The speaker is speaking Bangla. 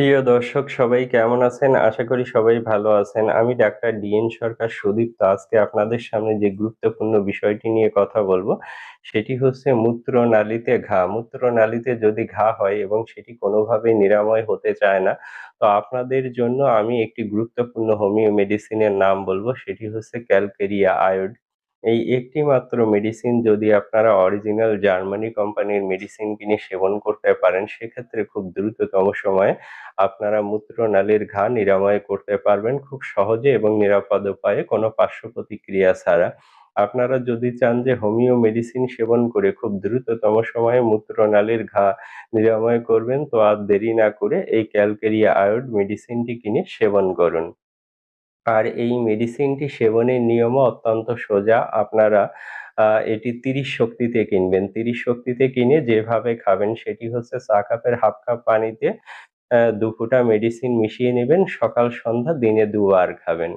প্রিয় দর্শক সবাই কেমন আছেন? আশা করি সবাই ভালো আছেন। আমি ডাক্তার ডিএন সরকার সুদীপ্ত আজকে আপনাদের সামনে যে গুরুত্বপূর্ণ বিষয়টি নিয়ে কথা বলব সেটি হচ্ছে মূত্রনালীতে ঘা। মূত্রনালীতে যদি ঘা হয় এবং সেটি কোনোভাবেই নিরাময় হতে চায় না, তো আপনাদের জন্য আমি একটি গুরুত্বপূর্ণ হোমিও মেডিসিনের নাম বলব সেটি হচ্ছে ক্যালকেরিয়া আয়োড। এই একটি মাত্র মেডিসিন যদি আপনারা অরিজিনাল জার্মানি কোম্পানির মেডিসিন কিনে সেবন করতে পারেন, সেক্ষেত্রে খুব দ্রুততম সময়ে আপনারা মূত্রনালীর ঘা নিরাময় করতে পারবেন খুব সহজে এবং নিরাপদ উপায়ে কোনো পার্শ্ব প্রতিক্রিয়া ছাড়া। আপনারা যদি চান যে হোমিও মেডিসিন সেবন করে খুব দ্রুততম সময়ে মূত্রনালীর ঘা নিরাময় করবেন, তো আর দেরি না করে এই ক্যালকেরিয়া আয়োড মেডিসিনটি কিনে সেবন করুন। আর এই মেডিসিনটি সেবনের নিয়মও অত্যন্ত সোজা। আপনারা এটি ৩০ শক্তিতে কিনবেন। ৩০ শক্তিতে কিনে যেভাবে খাবেন সেটি হচ্ছে চা কাপের ১/২ কাপ পানিতে ২ ফোঁটা মেডিসিন মিশিয়ে নেবেন সকাল সন্ধ্যা দিনে দুবার খাবেন।